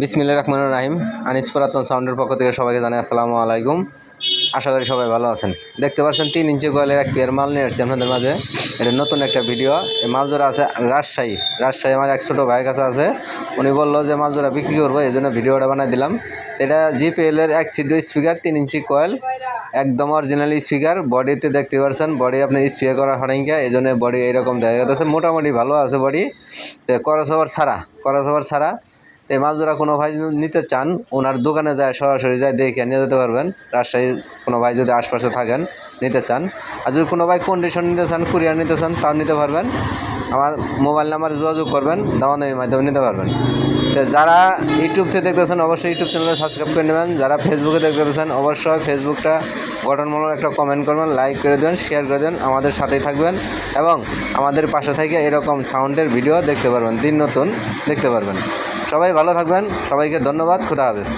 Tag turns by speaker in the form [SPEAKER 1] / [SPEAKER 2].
[SPEAKER 1] বিসমিল্লা রহমান রাহিম। আনিস পুরাতন সাউন্ডের পক্ষ থেকে সবাইকে জানাই আসসালামু আলাইকুম। আশা করি সবাই ভালো আছেন। দেখতে পাচ্ছেন তিন ইঞ্চি কয়েলের এক পেয়ার মাল নিয়ে এসেছি আপনাদের মাঝে। এটা নতুন একটা ভিডিও। এই মাল জোড়া আছে রাজশাহী। রাজশাহী আমার এক ছোটো ভাইয়ের কাছে আছে। উনি বলল যে মাল জোড়া বিক্রি করব, এই জন্য ভিডিওটা বানাই দিলাম। এটা জিপিএলের এক সিডো স্পিকার, তিন ইঞ্চি কয়েল, একদম অরিজিনাল স্পিকার। বডিতে দেখতে পাচ্ছেন, বডি আপনার স্পিকার করা হরেঙ্গা এই জন্য বডি এইরকম দেখা যাচ্ছে। মোটামুটি ভালো আছে বডি। তো ছাড়া করসওভার ছাড়া এই মাছ ধরা কোনো ভাই নিতে চান, ওনার দোকানে যায়, সরাসরি যায়, দেখে নিয়ে যেতে পারবেন। রাজশাহীর কোনো ভাই যদি আশপাশে থাকেন, নিতে চান। আর যদি কোনো ভাই কন্ডিশন নিতে চান কুরিয়ার নিতে চান, তাও নিতে পারবেন। আমার মোবাইল নাম্বারে যোগাযোগ করবেন দামানের মাধ্যমে নিতে পারবেন। তো যারা ইউটিউব থেকে দেখতেছেন, অবশ্যই ইউটিউব চ্যানেলে সাবস্ক্রাইব করে নেবেন। যারা ফেসবুকে দেখতেছেন, অবশ্যই ফেসবুকটা গঠনমূলক একটা কমেন্ট করবেন লাইক করে দেবেন শেয়ার করে দেন আমাদের সাথেই থাকবেন এবং আমাদের পাশে থেকে এরকম সাউন্ডের ভিডিও দেখতে পারবেন, দিন নতুন দেখতে পারবেন। সবাই ভালো থাকবেন। সবাইকে ধন্যবাদ। খুদা হাফেজ।